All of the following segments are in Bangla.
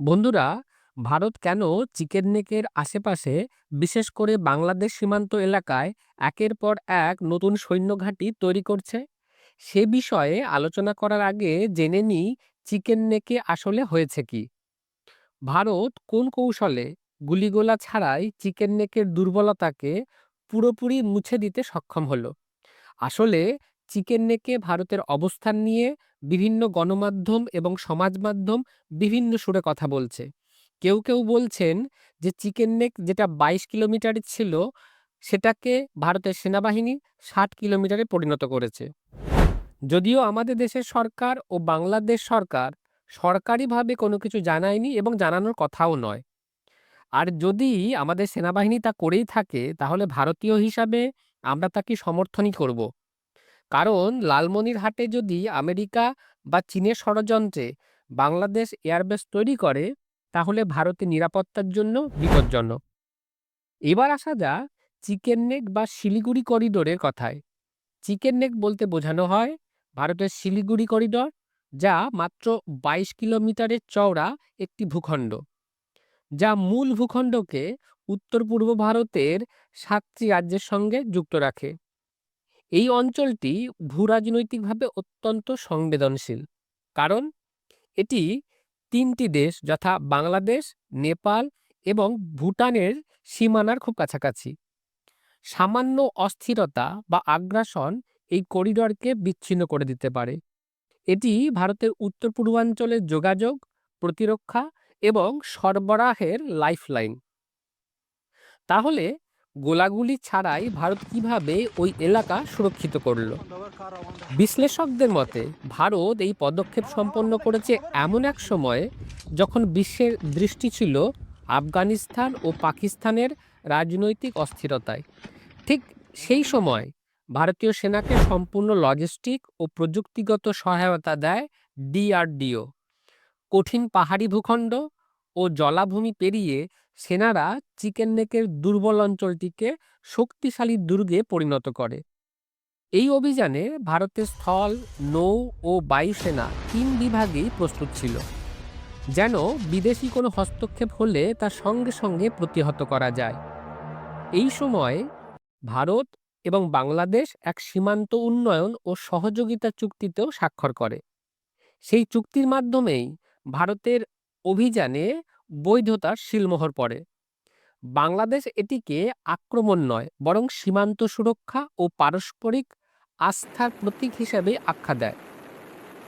বন্ধুরা, ভারত কেন চিকেন নেকের আশেপাশে, বিশেষ করে বাংলাদেশ সীমান্ত এলাকায়, একের পর এক নতুন সৈন্য ঘাঁটি তৈরি করছে? সে বিষয়ে আলোচনা করার আগে জেনে নিই চিকেন নেকে আসলে হয়েছে কি। ভারত কোন কৌশলে গুলিগোলা ছাড়াই চিকেন নেকের দুর্বলতাকে পুরোপুরি মুছে দিতে সক্ষম হলো? আসলে চিকেন নেকে ভারতের অবস্থান নিয়ে বিভিন্ন গণমাধ্যম এবং সমাজ মাধ্যম বিভিন্ন সুরে কথা বলছে। কেউ কেউ বলছেন যে চিকেন নেক যেটা বাইশ কিলোমিটারের ছিল, সেটাকে ভারতের সেনাবাহিনী ষাট কিলোমিটারে পরিণত করেছে। যদিও আমাদের দেশের সরকার ও বাংলাদেশ সরকার সরকারিভাবে কোনো কিছু জানায়নি এবং জানানোর কথাও নয়। আর যদি আমাদের সেনাবাহিনী তা করেই থাকে, তাহলে ভারতীয় হিসাবে আমরা তাকে সমর্থনই করব। কারণ লালমনিরহাটে যদি আমেরিকা বা চীনের ষড়যন্ত্রে বাংলাদেশ এয়ারবেস তৈরি করে, তাহলে ভারতের নিরাপত্তার জন্য বিপজ্জনক। এবার আসা যা চিকেন নেক বা শিলিগুড়ি করিডোরের কথায়। চিকেন নেক বলতে বোঝানো হয় ভারতের শিলিগুড়ি করিডোর, যা মাত্র বাইশ কিলোমিটারের চওড়া একটি ভূখণ্ড। যা মূল ভূখণ্ডকে উত্তর পূর্ব ভারতের সাতটি রাজ্যের সঙ্গে যুক্ত রাখে। এই অঞ্চলটি ভূরাজনৈতিকভাবে অত্যন্ত সংবেদনশীল। কারণ এটি তিনটি দেশ যথা বাংলাদেশ, নেপাল এবং ভুটানের সীমানার খুব কাছাকাছি। সামান্য অস্থিরতা বা আগ্রাসন এই করিডরকে বিচ্ছিন্ন করে দিতে পারে। এটি ভারতের উত্তর পূর্বাঞ্চলের যোগাযোগ, প্রতিরক্ষা এবং সরবরাহের লাইফলাইন। তাহলে গোলাগুলি ছাড়াই ভারত কীভাবে ওই এলাকা সুরক্ষিত করল? বিশ্লেষকদের মতে, ভারত এই পদক্ষেপ সম্পন্ন করেছে এমন এক সময়ে যখন বিশ্বের দৃষ্টি ছিল আফগানিস্তান ও পাকিস্তানের রাজনৈতিক অস্থিরতায়। ঠিক সেই সময় ভারতীয় সেনাকে সম্পূর্ণ লজিস্টিক ও প্রযুক্তিগত সহায়তা দেয় ডিআরডিও। কঠিন পাহাড়ি ভূখণ্ড ও জলাভূমি পেরিয়ে সেনারা চিকেন নেকের দুর্বল অঞ্চলটিকে শক্তিশালী দুর্গে পরিণত করে। এই অভিযানে ভারতের স্থল, নৌ ও বায়ুসেনা তিন বিভাগেই প্রস্তুত ছিল। যেন বিদেশি কোনো হস্তক্ষেপ হলে তা সঙ্গে সঙ্গে প্রতিহত করা যায়। এই সময় ভারত এবং বাংলাদেশ এক সীমান্ত উন্নয়ন ও সহযোগিতা চুক্তিতেও স্বাক্ষর করে। সেই চুক্তির মাধ্যমেই ভারতের অভিযানে বৈধতার শিলমোহর পড়ে। বাংলাদেশ এটিকে আক্রমণ নয়, বরং সীমান্ত সুরক্ষা ও পারস্পরিক আস্থার প্রতীক হিসেবে আখ্যা দেয়।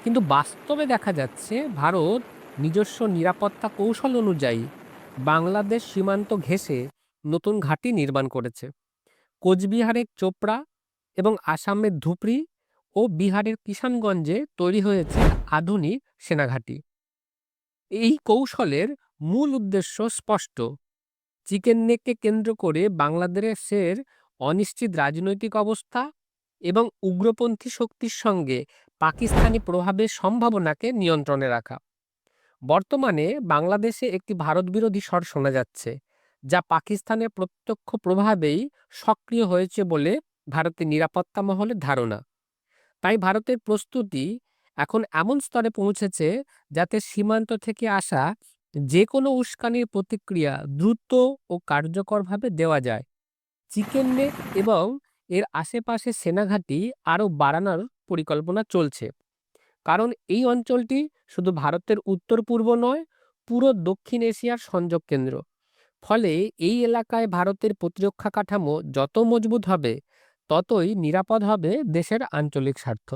কিন্তু বাস্তবে দেখা যাচ্ছে, ভারত নিজস্ব নিরাপত্তা কৌশল অনুযায়ী বাংলাদেশ সীমান্ত ঘেঁষে নতুন ঘাঁটি নির্মাণ করেছে। কোচবিহারের চোপড়া এবং আসামের ধুপড়ি ও বিহারের কিষানগঞ্জে তৈরি হয়েছে আধুনিক সেনাঘাঁটি। এই কৌশলের মূল উদ্দেশ্য স্পষ্ট। চিকেন নেককে কেন্দ্র করে বাংলাদেশের অনিশ্চিত রাজনৈতিক অবস্থা এবং উগ্রপন্থী শক্তির সঙ্গে পাকিস্তানি প্রভাবের সম্ভাবনাকে নিয়ন্ত্রণে রাখা। বর্তমানে বাংলাদেশে একটি ভারত বিরোধী স্বর শোনা যাচ্ছে, যা পাকিস্তানের প্রত্যক্ষ প্রভাবেই সক্রিয় হয়েছে বলে ভারতের নিরাপত্তা মহলের ধারণা। তাই ভারতের প্রস্তুতি এখন এমন স্তরে পৌঁছেছে যাতে সীমান্ত থেকে আসা যে কোনো উস্কানির প্রতিক্রিয়া দ্রুত ও কার্যকরভাবে দেওয়া যায়। চিকেন নেক এবং এর আশেপাশে সেনাঘাঁটি আরও বাড়ানোর পরিকল্পনা চলছে। কারণ এই অঞ্চলটি শুধু ভারতের উত্তর পূর্ব নয়, পুরো দক্ষিণ এশিয়ার সংযোগ কেন্দ্র। ফলে এই এলাকায় ভারতের প্রতিরক্ষা কাঠামো যত মজবুত হবে, ততই নিরাপদ হবে দেশের আঞ্চলিক স্বার্থ।